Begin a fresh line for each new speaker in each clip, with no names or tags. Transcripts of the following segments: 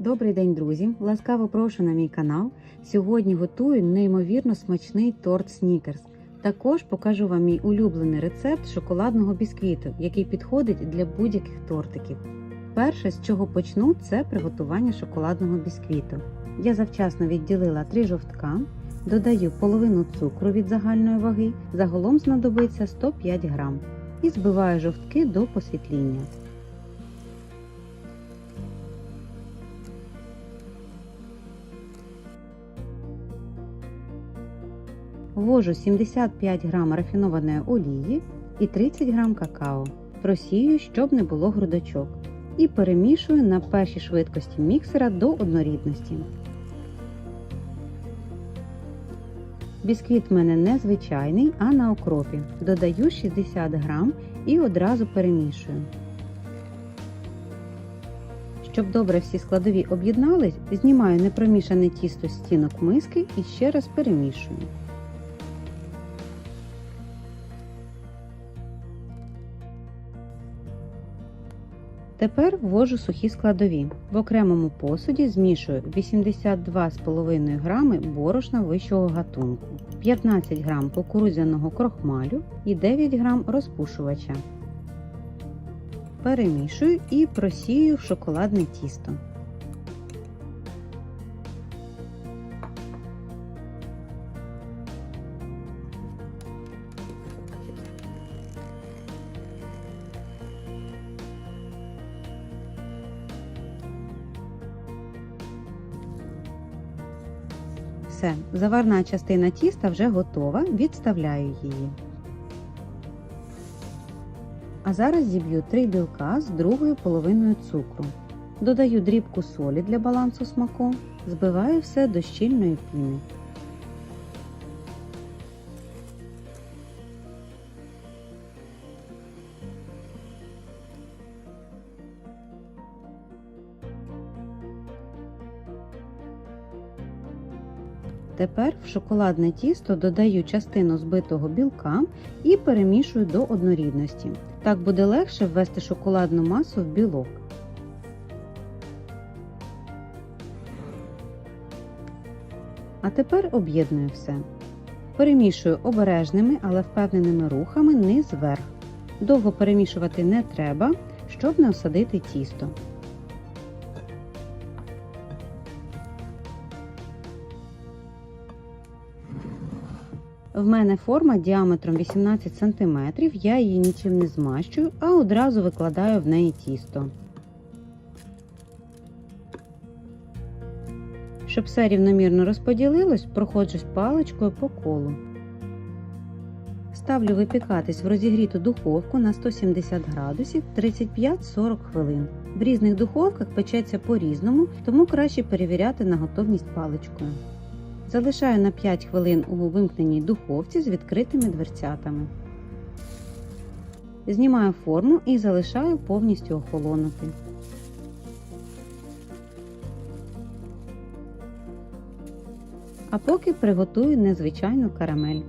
Добрий день, друзі! Ласкаво прошу на мій канал. Сьогодні готую неймовірно смачний торт Снікерс. Також покажу вам мій улюблений рецепт шоколадного бісквіту, який підходить для будь-яких тортиків. Перше, з чого почну, це приготування шоколадного бісквіту. Я завчасно відділила три жовтка, додаю половину цукру від загальної ваги, загалом знадобиться 105 грам, і збиваю жовтки до посвітління. Ввожу 75 грам рафінованої олії і 30 грам какао. Просію, щоб не було грудочок. І перемішую на першій швидкості міксера до однорідності. Бісквіт в мене не звичайний, а на окропі. Додаю 60 грам і одразу перемішую. Щоб добре всі складові об'єднались, знімаю непромішане тісто з стінок миски і ще раз перемішую. Тепер ввожу сухі складові. В окремому посуді змішую 82,5 грами борошна вищого гатунку, 15 грам кукурудзяного крохмалю і 9 грам розпушувача. Перемішую і просію в шоколадне тісто. Все, заварна частина тіста вже готова, відставляю її. А зараз зіб'ю 3 білка з другою половиною цукру. Додаю дрібку солі для балансу смаку, збиваю все до щільної піни. Тепер в шоколадне тісто додаю частину збитого білка і перемішую до однорідності. Так буде легше ввести шоколадну масу в білок. А тепер об'єдную все. Перемішую обережними, але впевненими рухами низ вверх. Довго перемішувати не треба, щоб не осадити тісто. В мене форма діаметром 18 см, я її нічим не змащую, а одразу викладаю в неї тісто. Щоб все рівномірно розподілилось, проходжусь паличкою по колу. Ставлю випікатись в розігріту духовку на 170 градусів 35-40 хвилин. В різних духовках печеться по-різному, тому краще перевіряти на готовність паличкою. Залишаю на 5 хвилин у вимкненій духовці з відкритими дверцятами. Знімаю форму і залишаю повністю охолонути. А поки приготую незвичайну карамель.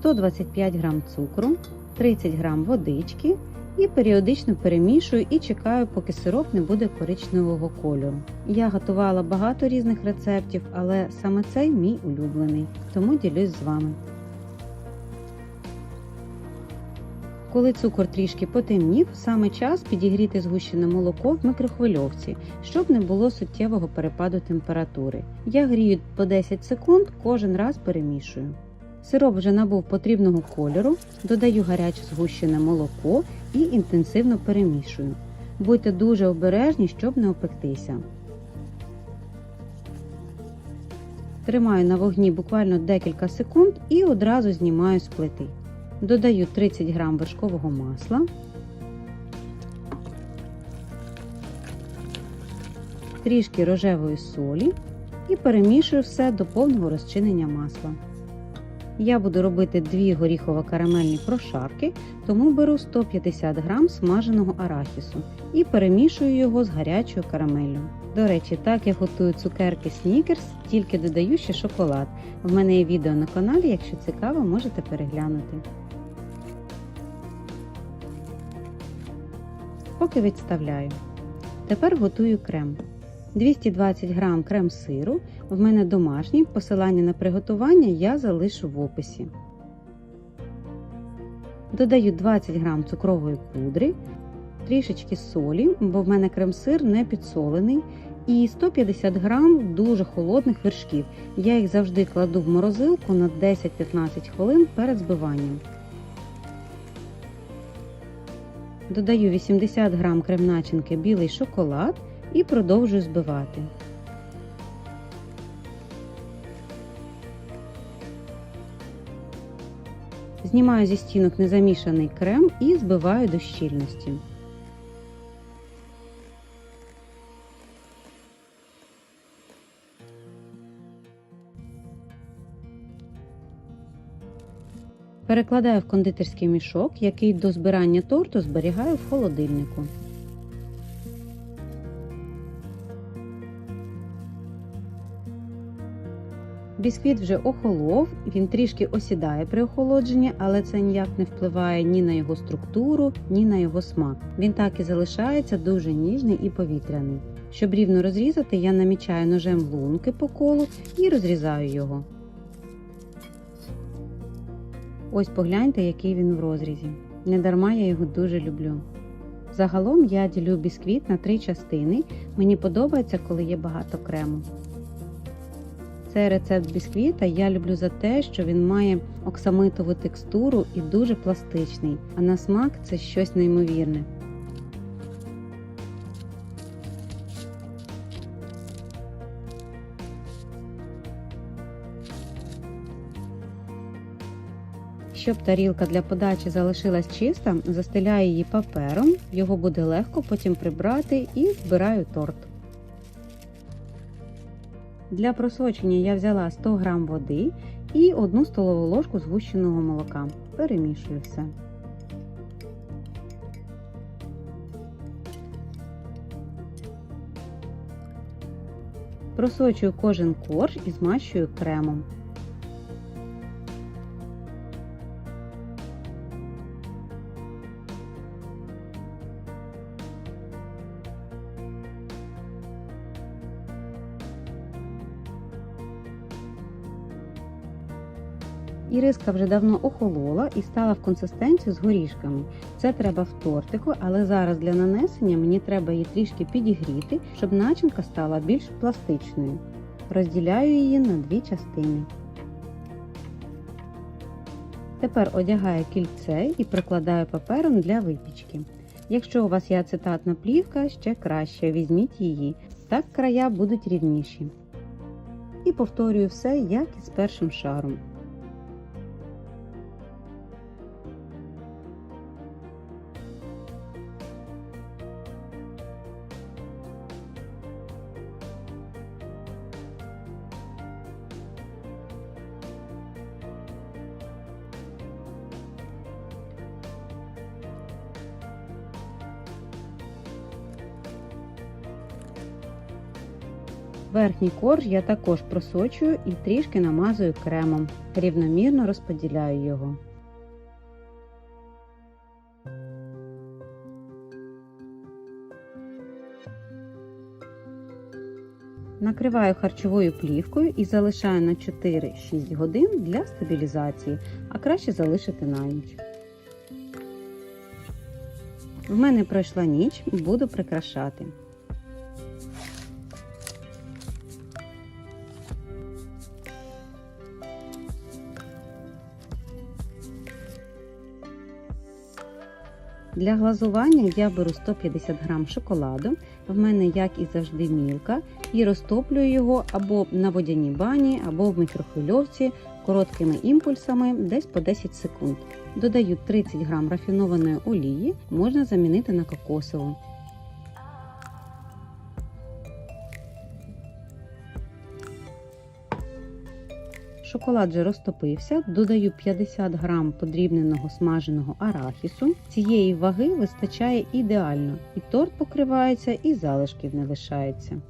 125 г цукру, 30 г водички і періодично перемішую і чекаю, поки сироп не буде коричневого кольору. Я готувала багато різних рецептів, але саме цей мій улюблений, тому ділюсь з вами. Коли цукор трішки потемнів, саме час підігріти згущене молоко в микрохвильовці, щоб не було суттєвого перепаду температури. Я грію по 10 секунд, кожен раз перемішую. Сироп вже набув потрібного кольору, додаю гаряче згущене молоко і інтенсивно перемішую. Будьте дуже обережні, щоб не опектися. Тримаю на вогні буквально декілька секунд і одразу знімаю з плити. Додаю 30 г вершкового масла, трішки рожевої солі і перемішую все до повного розчинення масла. Я буду робити дві горіхово-карамельні прошарки, тому беру 150 г смаженого арахісу і перемішую його з гарячою карамеллю. До речі, так я готую цукерки Снікерс, тільки додаю ще шоколад. В мене є відео на каналі, якщо цікаво, можете переглянути. Поки відставляю. Тепер готую крем. 220 г крем-сиру. В мене домашній. Посилання на приготування я залишу в описі. Додаю 20 г цукрової пудри, трішечки солі, бо в мене крем-сир не підсолений. І 150 г дуже холодних вершків. Я їх завжди кладу в морозилку на 10-15 хвилин перед збиванням. Додаю 80 г крем-начинки білий шоколад і продовжую збивати. Знімаю зі стінок незамішаний крем і збиваю до щільності. Перекладаю в кондитерський мішок, який до збирання торту зберігаю в холодильнику. Бісквіт вже охолов, він трішки осідає при охолодженні, але це ніяк не впливає ні на його структуру, ні на його смак. Він так і залишається дуже ніжний і повітряний. Щоб рівно розрізати, я намічаю ножем лунки по колу і розрізаю його. Ось погляньте, який він в розрізі. Недарма я його дуже люблю. Загалом я ділю бісквіт на три частини. Мені подобається, коли є багато крему. Цей рецепт бісквіта я люблю за те, що він має оксамитову текстуру і дуже пластичний, а на смак це щось неймовірне. Щоб тарілка для подачі залишилась чиста, застеляю її папером, його буде легко потім прибрати і збираю торт. Для просочення я взяла 100 г води і 1 столову ложку згущеного молока. Перемішую все. Просочую кожен корж і змащую кремом. Іриска вже давно охолола і стала в консистенцію з горішками. Це треба в тортику, але зараз для нанесення мені треба її трішки підігріти, щоб начинка стала більш пластичною. Розділяю її на дві частини. Тепер одягаю кільце і прикладаю папером для випічки. Якщо у вас є ацетатна плівка, ще краще візьміть її, так края будуть рівніші. І повторюю все, як і з першим шаром. Верхній корж я також просочую і трішки намазую кремом, рівномірно розподіляю його. Накриваю харчовою плівкою і залишаю на 4-6 годин для стабілізації, а краще залишити на ніч. В мене пройшла ніч, буду прикрашати. Для глазування я беру 150 г шоколаду, в мене, як і завжди, мілка, і розтоплюю його або на водяній бані, або в мікрохвильовці короткими імпульсами десь по 10 секунд. Додаю 30 г рафінованої олії, можна замінити на кокосову. Шоколад вже розтопився, додаю 50 грам подрібненого смаженого арахісу. Цієї ваги вистачає ідеально, і торт покривається, і залишків не лишається.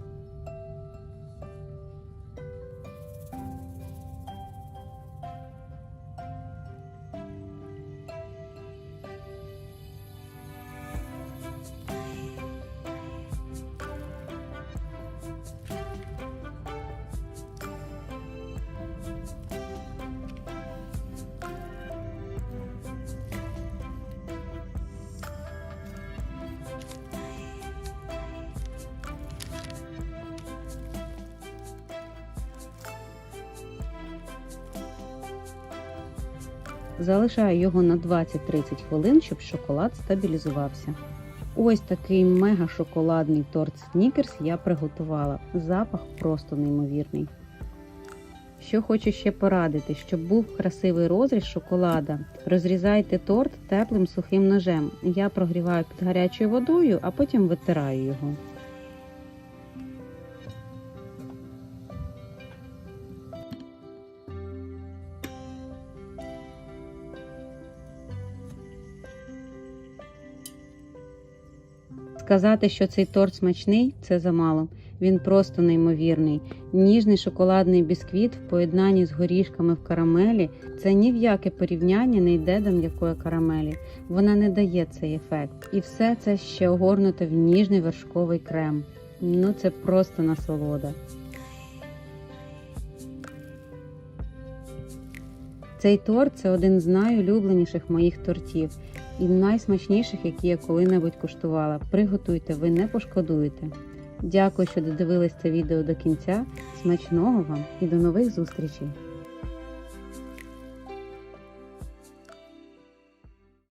Залишаю його на 20-30 хвилин, щоб шоколад стабілізувався. Ось такий мега шоколадний торт Снікерс я приготувала. Запах просто неймовірний. Що хочу ще порадити, щоб був красивий розріз шоколада, розрізайте торт теплим сухим ножем. Я прогріваю під гарячою водою, а потім витираю його. Сказати, що цей торт смачний, це замало. Він просто неймовірний. Ніжний шоколадний бісквіт в поєднанні з горішками в карамелі це ні в яке порівняння не йде до м'якої карамелі. Вона не дає цей ефект. І все це ще огорнуто в ніжний вершковий крем. Ну це просто насолода. Цей торт це один з найулюбленіших моїх тортів і найсмачніших, які я коли-небудь куштувала. Приготуйте, ви не пошкодуєте. Дякую, що додивились це відео до кінця. Смачного вам і до нових зустрічей!